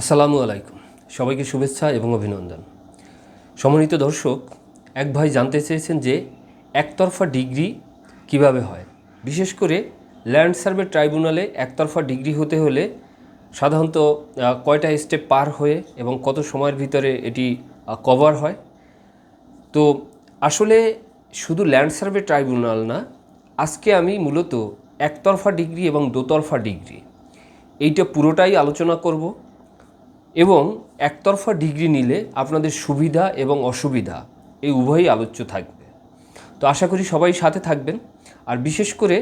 আসসালামু আলাইকুম। সবাইকে শুভেচ্ছা এবং অভিনন্দন। সমন্বিত দর্শক, এক ভাই জানতে চেয়েছেন যে একতরফা ডিগ্রি কীভাবে হয়? বিশেষ করে ল্যান্ড সার্ভে ট্রাইব্যুনালে একতরফা ডিগ্রি হতে হলে সাধারণত কয়টা স্টেপ পার হয়ে এবং কত সময়ের ভিতরে এটি কভার হয়? তো আসলে শুধু ল্যান্ড সার্ভে ট্রাইব্যুনাল না, আজকে আমি মূলত একতরফা ডিগ্রি এবং দোতরফা ডিগ্রি, এইটা পুরোটাই আলোচনা করব। এবং একতরফা ডিগ্রি নিলে আপনাদের সুবিধা এবং অসুবিধা এই উভয়ই আলোচ্য থাকবে। তো আশা করি সবাই সাথে থাকবেন। আর বিশেষ করে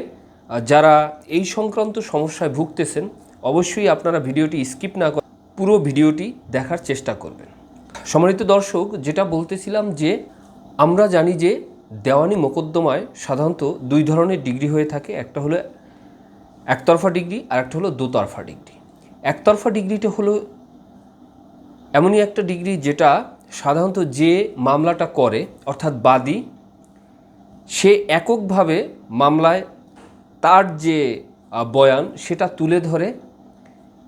যারা এই সংক্রান্ত সমস্যায় ভুগতেছেন, অবশ্যই আপনারা ভিডিওটি স্কিপ না করে পুরো ভিডিওটি দেখার চেষ্টা করবেন। সম্মানিত দর্শক, যেটা বলতেছিলাম যে, আমরা জানি যে দেওয়ানি মোকদ্দমায় সাধারণত দুই ধরনের ডিগ্রি হয়ে থাকে। একটা হলো একতরফা ডিগ্রি আর একটা হলো দোতরফা ডিগ্রি। একতরফা ডিগ্রিটা হলো এমনই একটা ডিগ্রি যেটা সাধারণত যে মামলাটা করে, অর্থাৎ বাদী, সে এককভাবে মামলায় তার যে বয়ান সেটা তুলে ধরে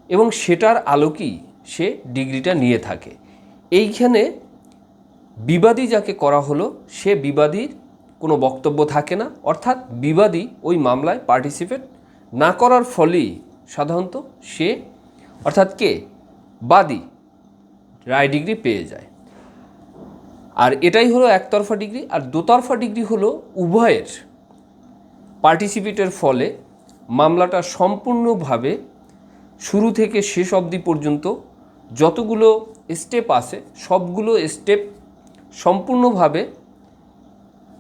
এবং সেটার আলোকেই সে ডিগ্রিটা নিয়ে থাকে। এইখানে বিবাদী যাকে করা হলো, সে বিবাদীর কোনো বক্তব্য থাকে না, অর্থাৎ বিবাদী ওই মামলায় পার্টিসিপেট না করার ফলেই সাধারণত সে, অর্থাৎ কে? বাদী। রায় ডিগ্রি পেয়ে যায়। আর এটাই হলো একতরফা ডিগ্রি আর দোতরফা ডিগ্রি হলো উভয়ের পার্টিসিপেটের ফলে মামলাটা সম্পূর্ণভাবে শুরু থেকে শেষ অবধি পর্যন্ত যতগুলো স্টেপ আছে, সবগুলো স্টেপ সম্পূর্ণভাবে,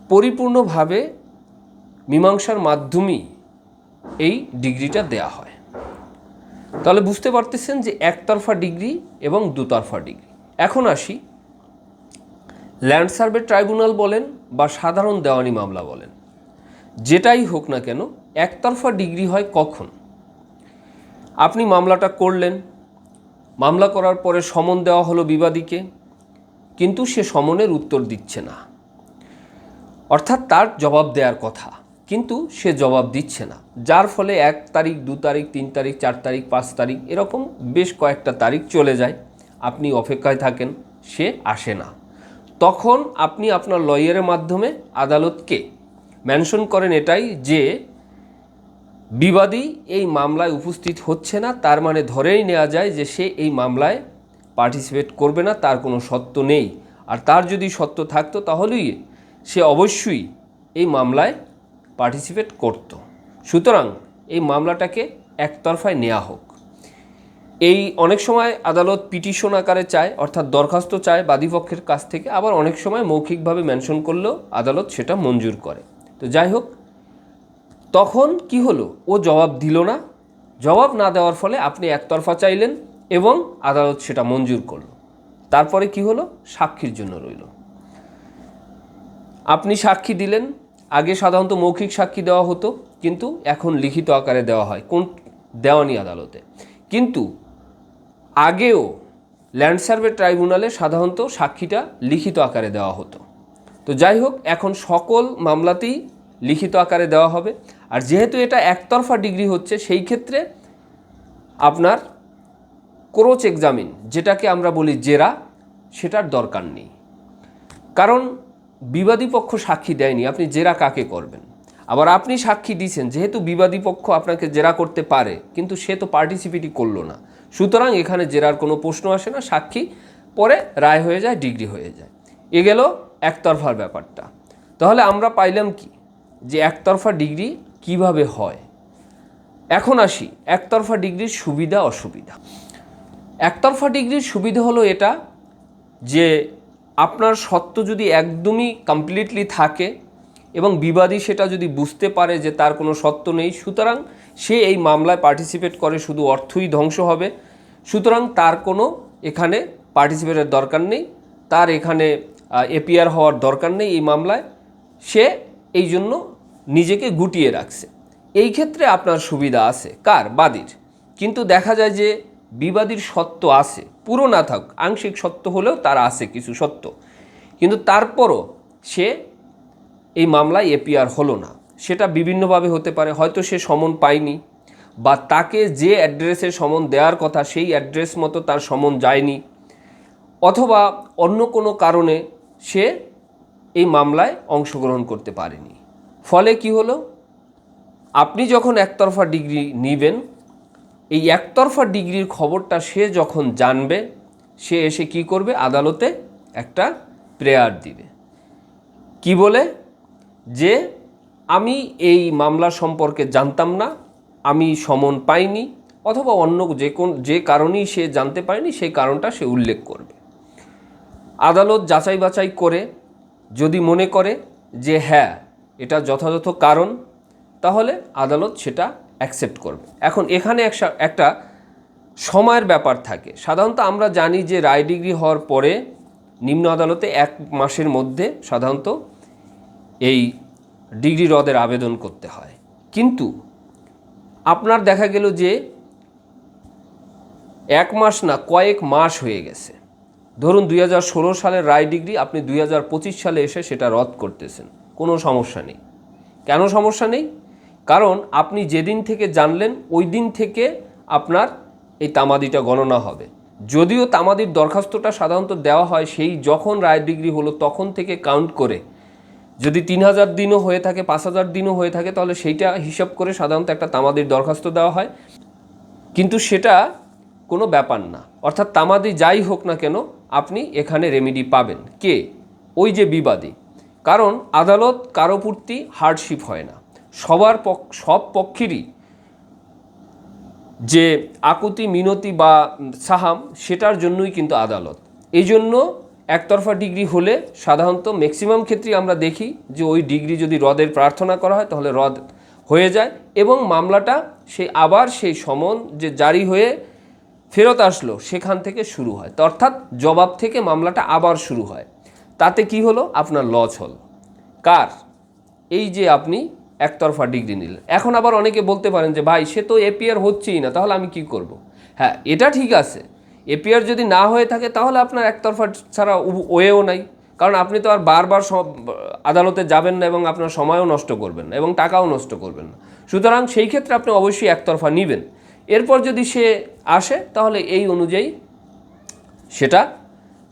পরিপূর্ণভাবে মীমাংসার মাধ্যমেই এই ডিগ্রিটা দেয়া হয়। তাহলে বুঝতে পারতেছেন যে একতরফা ডিগ্রি এবং দুতরফা ডিগ্রি। এখন আসি। ল্যান্ড সার্ভে ট্রাইব্যুনাল বলেন বা সাধারণ দেওয়ানি মামলা বলেন। যেটাই হোক না কেন, একতরফা ডিগ্রি হয় কখন? আপনি মামলাটা করলেন, মামলা করার পরে সমন দেওয়া হলো বিবাদীকে, কিন্তু সে সমনের উত্তর দিচ্ছে না। অর্থাৎ তার জবাব দেওয়ার কথা। কিন্তু সে জবাব দিচ্ছে না। যার ফলে এক তারিখ, দু তারিখ, তিন তারিখ, চার তারিখ, পাঁচ তারিখ এরকম বেশ কয়েকটা তারিখ চলে যায়। আপনি অপেক্ষায় থাকেন, সে আসে না। তখন আপনি আপনার লয়ারের মাধ্যমে আদালতকে মেনশন করেন এটাই যে, বিবাদী এই মামলায় উপস্থিত হচ্ছে না, তার মানে ধরেই নেওয়া যায় যে সে এই মামলায় পার্টিসিপেট করবে না, তার কোনো সত্য নেই। আর তার যদি সত্য থাকতো তাহলেই সে অবশ্যই এই মামলায় পার্টিসিপেট করত। সুতরাং এই মামলাটাকে একতরফায় নেওয়া হোক। এই অনেক সময় আদালত পিটিশন আকারে চায়, অর্থাৎ দরখাস্ত চায় বাদীপক্ষের কাছ থেকে, আবার অনেক সময় মৌখিকভাবে মেনশন করলেও আদালত সেটা মঞ্জুর করে। তো যাই হোক, তখন কি হলো? ও জবাব দিল না। জবাব না দেওয়ার ফলে আপনি একতরফা চাইলেন এবং আদালত সেটা মঞ্জুর করল। তারপরে কি হলো? সাক্ষীর জন্য রইল। আপনি সাক্ষী দিলেন আগে সাধারণত মৌখিক সাক্ষী দেওয়া হতো, কিন্তু এখন লিখিত আকারে দেওয়া হয়, কোন দেওয়ানি আদালতে। কিন্তু আগেও ল্যান্ড সার্ভে ট্রাইব্যুনালে সাধারণত সাক্ষীটা লিখিত আকারে দেওয়া হতো। তো যাই হোক, এখন সকল মামলাতেই লিখিত আকারে দেওয়া হবে। আর যেহেতু এটা একতরফা ডিগ্রি হচ্ছে, সেই ক্ষেত্রে আপনার ক্রোচ এক্সামিন, যেটাকে আমরা বলি জেরা, সেটার দরকার নেই। কারণ বিবাদী পক্ষ সাক্ষী দেয়নি, আপনি জেরা কাকে করবেন? আবার আপনি সাক্ষী দিয়েছেন যেহেতু বিবাদী পক্ষ আপনাকে জেরা করতে পারে, কিন্তু সে তো পার্টিসিপেটই করল না। সুতরাং এখানে জেরার কোনো প্রশ্ন আসে না, সাক্ষী পরে রায় হয়ে যায়, ডিগ্রি হয়ে যায়। এ গেল একতরফার ব্যাপারটা। তাহলে আমরা পাইলাম কি? যে একতরফা ডিগ্রি কীভাবে হয়? এখন আসি, একতরফা ডিগ্রির সুবিধা অসুবিধা একতরফা ডিগ্রির সুবিধা হলো এটা যে আপনার সত্য যদি একদমই কমপ্লিটলি থাকে এবং বিবাদী সেটা যদি বুঝতে পারে যে তার কোনো সত্য নেই, সুতরাং সে এই মামলায় পার্টিসিপেট করে, শুধু অর্থই ধ্বংস হবে। সুতরাং তার কোনো এখানে পার্টিসিপেটের দরকার নেই, তার এখানে এপিআর হওয়ার দরকার নেই এই মামলায়। সে এই জন্য নিজেকে গুটিয়ে রাখছে। এই ক্ষেত্রে আপনার সুবিধা আছে, কার? বাদীর। কিন্তু দেখা যায় যে বিবাদীর সত্য আছে, পুরো না থাক, আংশিক সত্য হলেও তার আছে কিছু সত্য। কিন্তু তারপরও সে এই মামলায় এপিআর হলো না। সেটা বিভিন্নভাবে হতে পারে, হয়তো সে সমন পায়নি বা তাকে যে অ্যাড্রেসে সমন দেওয়ার কথা সেই অ্যাড্রেস মতো তার সমন যায়নি অথবা অন্য কোনো কারণে সে এই মামলায় অংশগ্রহণ করতে পারেনি। ফলে কি হলো? আপনি যখন একতরফা ডিগ্রি নেবেন এই একতরফা ডিগ্রির খবরটা সে যখন জানবে, সে এসে কি করবে? আদালতে একটা প্রেয়ার দিবে। কি বলে? যে, আমি এই মামলা সম্পর্কে জানতাম না, আমি সমন পাইনি, অথবা অন্য যে কোন, যে কারণেই সে জানতে পারেনি, সেই কারণটা সে উল্লেখ করবে। আদালত যাচাই বাছাই করে, যদি মনে করে যে হ্যাঁ এটা যথাযথ কারণ, তাহলে আদালত সেটা অ্যাকসেপ্ট করবে। এখন এখানে একটা সময়ের ব্যাপার থাকে। সাধারণত আমরা জানি যে রায় ডিগ্রি হওয়ার পরে নিম্ন আদালতে এক মাসের মধ্যে সাধারণত এই ডিগ্রি রদের আবেদন করতে হয়। কিন্তু আপনার দেখা গেল যে এক মাস না, কয়েক মাস হয়ে গেছে। ধরুন দুই হাজার ষোলো সালের রায় ডিগ্রি আপনি দুই হাজার পঁচিশ সালে এসে সেটা রদ করতেছেন। কোনো সমস্যা নেই। কেন সমস্যা নেই? কারণ আপনি যেদিন থেকে জানলেন, ওই দিন থেকে আপনার এই তামাদিটা গণনা হবে। যদিও তামাদির দরখাস্তটা সাধারণত দেওয়া হয় সেই যখন রায় ডিগ্রি হলো তখন থেকে কাউন্ট করে। যদি তিন হাজার দিনও হয়ে থাকে, পাঁচ হাজার দিনও হয়ে থাকে, তাহলে সেইটা হিসাব করে সাধারণত একটা তামাদির দরখাস্ত দেওয়া হয়। কিন্তু সেটা কোনো ব্যাপার না। অর্থাৎ তামাদি যাই হোক না কেন, আপনি এখানে রেমিডি পাবেন। কে? ওই যে বিবাদী। কারণ আদালত কারও প্রতি হার্ডশিপ হয় না। সবার পক্ষ সব পক্ষেরই যে আকুতি, মিনতি বা সাহাম, সেটার জন্যই কিন্তু আদালত। এই জন্য একতরফা ডিগ্রি হলে সাধারণত ম্যাক্সিমাম ক্ষেত্রে আমরা দেখি যে ওই ডিগ্রি যদি রদের প্রার্থনা করা হয়, তাহলে রদ হয়ে যায় এবং মামলাটা সেই আবার সেই সমন যে জারি হয়ে ফেরত আসলো, সেখান থেকে শুরু হয়। অর্থাৎ জবাব থেকে মামলাটা আবার শুরু হয়। তাতে কি হলো? আপনার লস হল। কার? এই যে আপনি একতরফা ডিগ্রি নিলেন। এখন আবার অনেকে বলতে পারেন যে, ভাই, সে তো এপিআর হচ্ছেই না, তাহলে আমি কি করব। হ্যাঁ এটা ঠিক আছে। এপিআর যদি না হয়ে থাকে, তাহলে আপনার একতরফা ছাড়া ওয়েও নাই। কারণ আপনি তো আর বারবার সব, আদালতে যাবেন না এবং আপনার সময়ও নষ্ট করবেন না এবং টাকাও নষ্ট করবেন না। সুতরাং সেই ক্ষেত্রে আপনি অবশ্যই একতরফা নেবেন। এরপর যদি সে আসে, তাহলে এই অনুযায়ী সেটা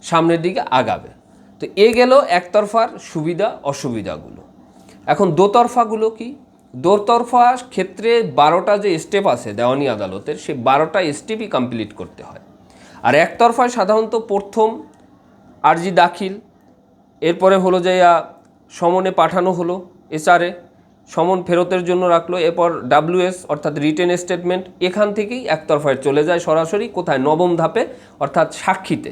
সামনের দিকে আগাবে। তো এ গেল একতরফার সুবিধা অসুবিধাগুলো এখন দোতরফাগুলো কি? দোতরফা ক্ষেত্রে বারোটা যে স্টেপ আছে দেওয়ানি আদালতের, সেই বারোটা স্টেপই কমপ্লিট করতে হয়। আর একতরফায় সাধারণত প্রথম আর্জি দাখিল, এরপরে হলো যে সমনে পাঠানো হলো এসআরএ সমন ফেরতের জন্য রাখল, এরপর ডাব্লিউএস অর্থাৎ রিটেন স্টেটমেন্ট এখান থেকেই একতরফায় চলে যায় সরাসরি, কোথায়? নবম ধাপে, অর্থাৎ সাক্ষীতে।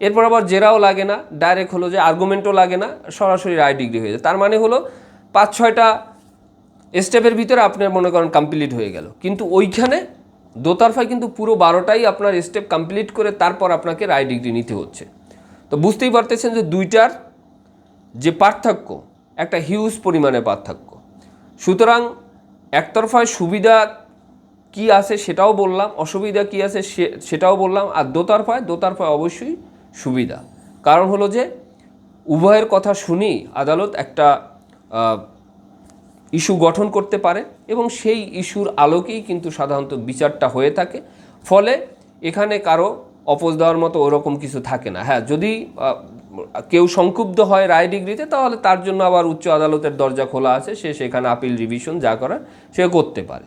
এরপর আবার জেরাও লাগে না ডাইরেক্ট হলো যে আর্গুমেন্টও লাগে না, সরাসরি রায় ডিগ্রি হয়ে যায়। তার মানে হলো পাঁচ ছয়টা স্টেপের ভিতরে আপনার মনে করেন কমপ্লিট হয়ে গেল। কিন্তু ওইখানে দোতরফায় কিন্তু পুরো বারোটাই আপনার স্টেপ কমপ্লিট করে তারপর আপনাকে রায় ডিগ্রি নিতে হচ্ছে। তো বুঝতেই পারতেছেন যে দুইটার যে পার্থক্য, একটা হিউজ পরিমাণে পার্থক্য। সুতরাং একতরফায় সুবিধা কি আছে সেটাও বললাম, অসুবিধা কি আছে সেটাও বললাম, আর দোতরফায় দোতরফায় অবশ্যই সুবিধা। কারণ হলো যে উভয়ের কথা শুনি আদালত একটা ইস্যু গঠন করতে পারে এবং সেই ইস্যুর আলোকেই কিন্তু সাধারণত বিচারটা হয়ে থাকে। ফলে এখানে কারও অপোজ দেওয়ার মতো ওরকম কিছু থাকে না। হ্যাঁ যদি কেউ সংক্ষুব্ধ হয় রায় ডিগ্রিতে, তাহলে তার জন্য আবার উচ্চ আদালতের দরজা খোলা আছে। সে সেখানে আপিল রিভিশন যা করার সে করতে পারে।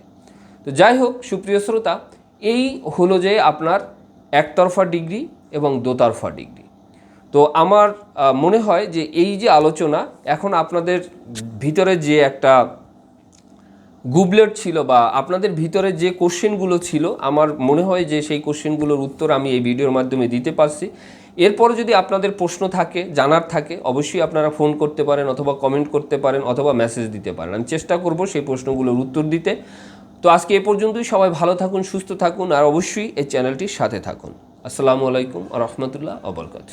তো যাই হোক, সুপ্রিয় শ্রোতা, এই হলো যে আপনার একতরফা ডিগ্রি এবং দোতরফা ডিগ্রি। তো আমার মনে হয় যে এই যে আলোচনা, এখন আপনাদের ভিতরে যে একটা গুবলেট ছিল বা আপনাদের ভিতরে যে কোশ্চেনগুলো ছিল, আমার মনে হয় যে সেই কোশ্চেনগুলোর উত্তর আমি এই ভিডিওর মাধ্যমে দিতে পারছি। এরপরে যদি আপনাদের প্রশ্ন থাকে, জানার থাকে, অবশ্যই আপনারা ফোন করতে পারেন অথবা কমেন্ট করতে পারেন অথবা মেসেজ দিতে পারেন। আমি চেষ্টা করব সেই প্রশ্নগুলোর উত্তর দিতে। তো আজকে এ পর্যন্তই, সবাই ভালো থাকুন, সুস্থ থাকুন, আর অবশ্যই এই চ্যানেলটির সাথে থাকুন। আসসালামু আলাইকুম রহমতুল্লাহ আবরকাত